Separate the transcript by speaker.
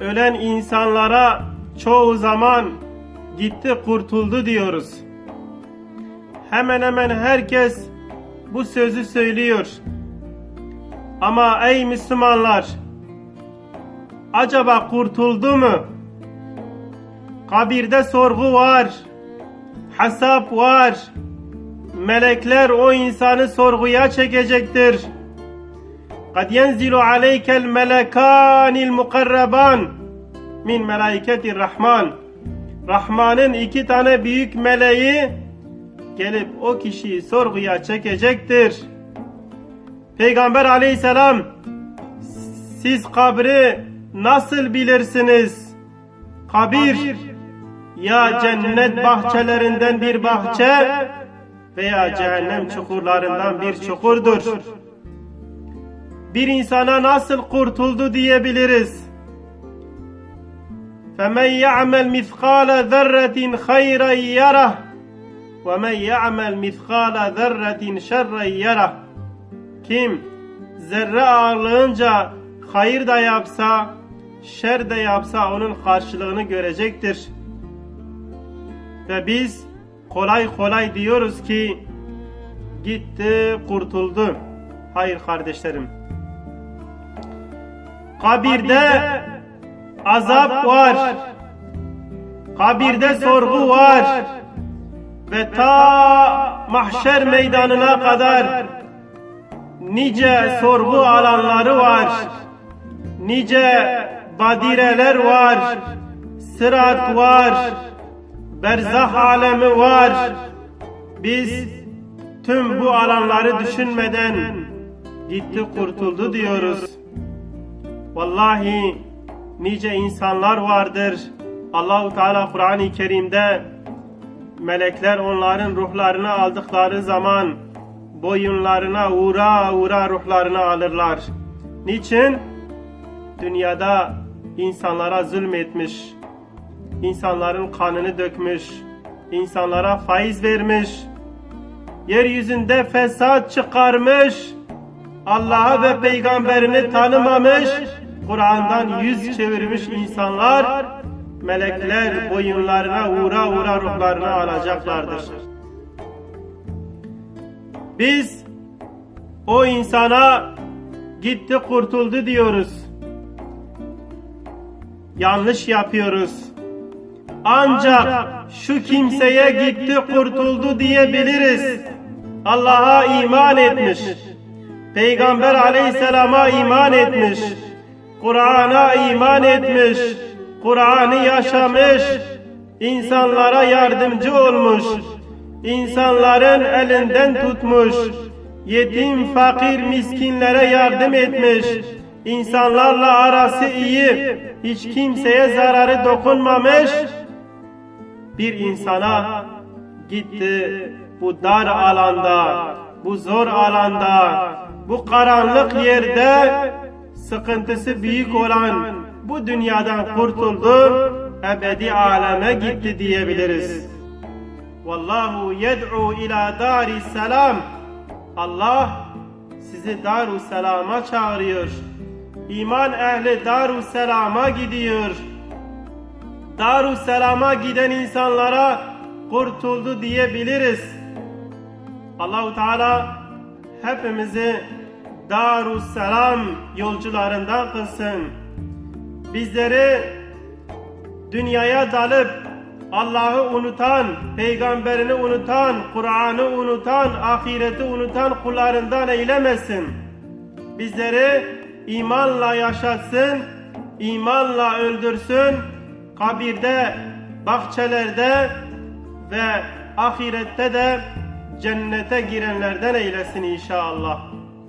Speaker 1: ölen insanlara çoğu zaman gitti kurtuldu diyoruz. Hemen hemen herkes bu sözü söylüyor. Ama ey Müslümanlar, acaba kurtuldu mu? Kabirde sorgu var, hesap var. Melekler o insanı sorguya çekecektir. قد ينزل عليك الملكان المقربان min melaiketi Rahman. Rahman'ın iki tane büyük meleği gelip o kişiyi sorguya çekecektir. Peygamber aleyhisselam siz kabri nasıl bilirsiniz? Kabir ya cennet bahçelerinden bir bahçe veya cehennem çukurlarından bir çukurdur. Bir insana nasıl kurtuldu diyebiliriz. فَمَنْ يَعْمَلْ مِثْقَالَ ذَرَّةٍ خَيْرًا يَرَهُ وَمَنْ يَعْمَلْ مِثْقَالَ ذَرَّةٍ شَرًّا يَرَهُ Kim zerre ağırlığınca hayır da yapsa, şer de yapsa onun karşılığını görecektir. Ve biz kolay kolay diyoruz ki gitti kurtuldu. Hayır kardeşlerim. Kabirde azap var. Kabirde sorgu var. Ve ta mahşer meydanına kadar nice sorgu alanları var. Nice badireler var. Sırat var. Berzah alemi var. Biz tüm bu alanları düşünmeden gitti kurtuldu diyoruz. Vallahi nice insanlar vardır. Allahu Teala Kur'an-ı Kerim'de melekler onların ruhlarını aldıkları zaman boyunlarına uğra uğra ruhlarını alırlar. Niçin? Dünyada insanlara zulmetmiş, insanların kanını dökmüş, insanlara faiz vermiş, yeryüzünde fesat çıkarmış, Allah'ı ve peygamberini tanımamış, Kur'an'dan yüz çevirmiş insanlar, melekler boyunlarına uğra uğra ruhlarını alacaklardır. Biz o insana gitti kurtuldu diyoruz. Yanlış yapıyoruz. Ancak şu kimseye gitti kurtuldu diyebiliriz. Allah'a iman etmiş. Peygamber aleyhisselama iman etmiş. Kur'an'a iman etmiş. Kur'an'ı yaşamış. insanlara yardımcı olmuş. insanların elinden tutmuş. Yetim, fakir, miskinlere yardım etmiş. insanlarla arası iyi. Hiç kimseye zararı dokunmamış. Bir insana gitti bu dar alanda, bu zor alanda, bu karanlık yerde sıkıntısı büyük olan bu dünyadan kurtuldu, ebedi aleme gitti diyebiliriz. Vallahu yed'u ila dari selam. Allah sizi daru selama çağırıyor. İman ehli daru selama gidiyor. Daru selama giden insanlara kurtuldu diyebiliriz. Allahu Teala hepimizi Darussalam yolcularından kılsın. Bizleri dünyaya dalıp Allah'ı unutan, peygamberini unutan, Kur'an'ı unutan, ahireti unutan kullarından eylemesin. Bizleri imanla yaşatsın, imanla öldürsün, kabirde, bahçelerde ve ahirette de cennete girenlerden eylesin inşallah.